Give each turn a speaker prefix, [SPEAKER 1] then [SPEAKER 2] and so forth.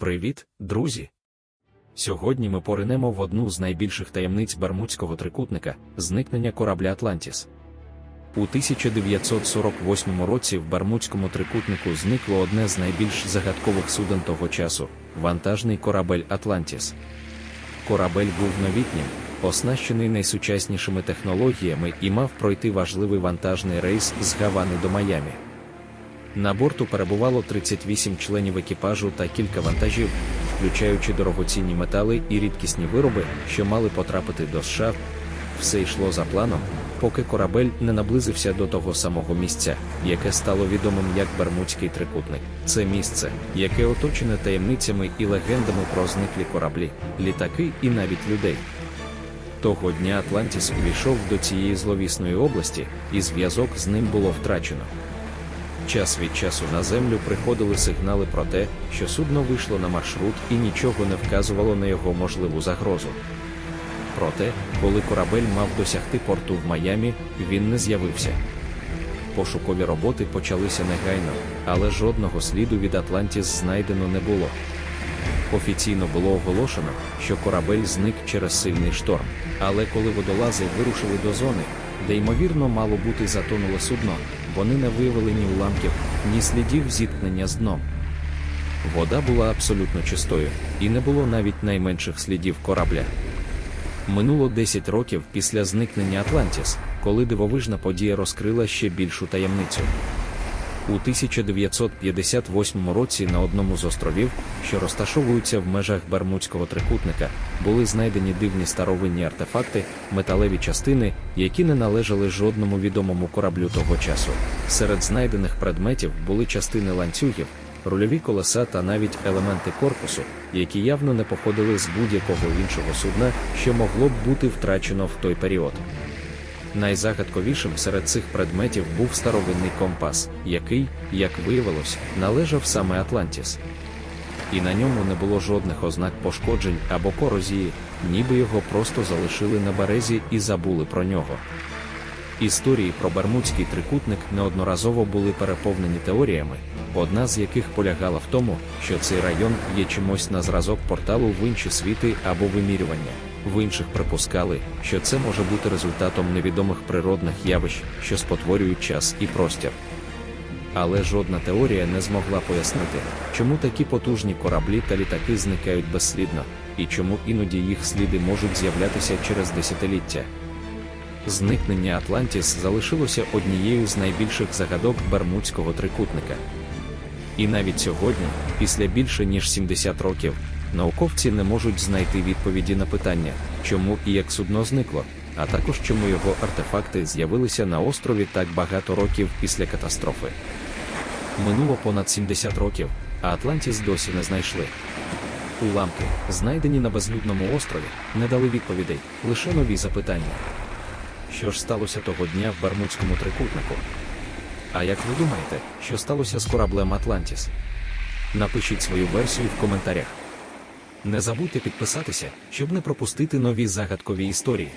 [SPEAKER 1] Привіт, друзі! Сьогодні ми поринемо в одну з найбільших таємниць Бермудського трикутника зникнення корабля Атлантіс. У 1948 році в Бермудському трикутнику зникло одне з найбільш загадкових суден того часу вантажний корабель Атлантіс. Корабель був новітнім, оснащений найсучаснішими технологіями і мав пройти важливий вантажний рейс з Гавани до Майамі. На борту перебувало 38 членів екіпажу та кілька вантажів, включаючи дорогоцінні метали і рідкісні вироби, що мали потрапити до США. Все йшло за планом, поки корабель не наблизився до того самого місця, яке стало відомим як Бермудський трикутник. Це місце, яке оточене таємницями і легендами про зниклі кораблі, літаки і навіть людей. Того дня Атлантіс увійшов до цієї зловісної області, і зв'язок з ним було втрачено. Час від часу на землю приходили сигнали про те, що судно вийшло на маршрут і нічого не вказувало на його можливу загрозу. Проте, коли корабель мав досягти порту в Майамі, він не з'явився. Пошукові роботи почалися негайно, але жодного сліду від Атлантіс знайдено не було. Офіційно було оголошено, що корабель зник через сильний шторм, але коли водолази вирушили до зони, де ймовірно мало бути затонуле судно, вони не виявили ні уламків, ні слідів зіткнення з дном. Вода була абсолютно чистою, і не було навіть найменших слідів корабля. Минуло 10 років після зникнення Атлантіс, коли дивовижна подія розкрила ще більшу таємницю. У 1958 році на одному з островів, що розташовуються в межах Бермудського трикутника, були знайдені дивні старовинні артефакти, металеві частини, які не належали жодному відомому кораблю того часу. Серед знайдених предметів були частини ланцюгів, рульові колеса та навіть елементи корпусу, які явно не походили з будь-якого іншого судна, що могло б бути втрачено в той період. Найзагадковішим серед цих предметів був старовинний компас, який, як виявилось, належав саме Атлантіс. І на ньому не було жодних ознак пошкоджень або корозії, ніби його просто залишили на березі і забули про нього. Історії про Бермудський трикутник неодноразово були переповнені теоріями, одна з яких полягала в тому, що цей район є чимось на зразок порталу в інші світи або вимірювання. В інших припускали, що це може бути результатом невідомих природних явищ, що спотворюють час і простір. Але жодна теорія не змогла пояснити, чому такі потужні кораблі та літаки зникають безслідно, і чому іноді їх сліди можуть з'являтися через десятиліття. Зникнення Атлантіс залишилося однією з найбільших загадок Бермудського трикутника. І навіть сьогодні, після більше ніж 70 років, науковці не можуть знайти відповіді на питання, чому і як судно зникло, а також чому його артефакти з'явилися на острові так багато років після катастрофи. Минуло понад 70 років, а Атлантіс досі не знайшли. Уламки, знайдені на безлюдному острові, не дали відповідей, лише нові запитання. Що ж сталося того дня в Бермудському трикутнику? А як ви думаєте, що сталося з кораблем Атлантіс? Напишіть свою версію в коментарях. Не забудьте підписатися, щоб не пропустити нові загадкові історії.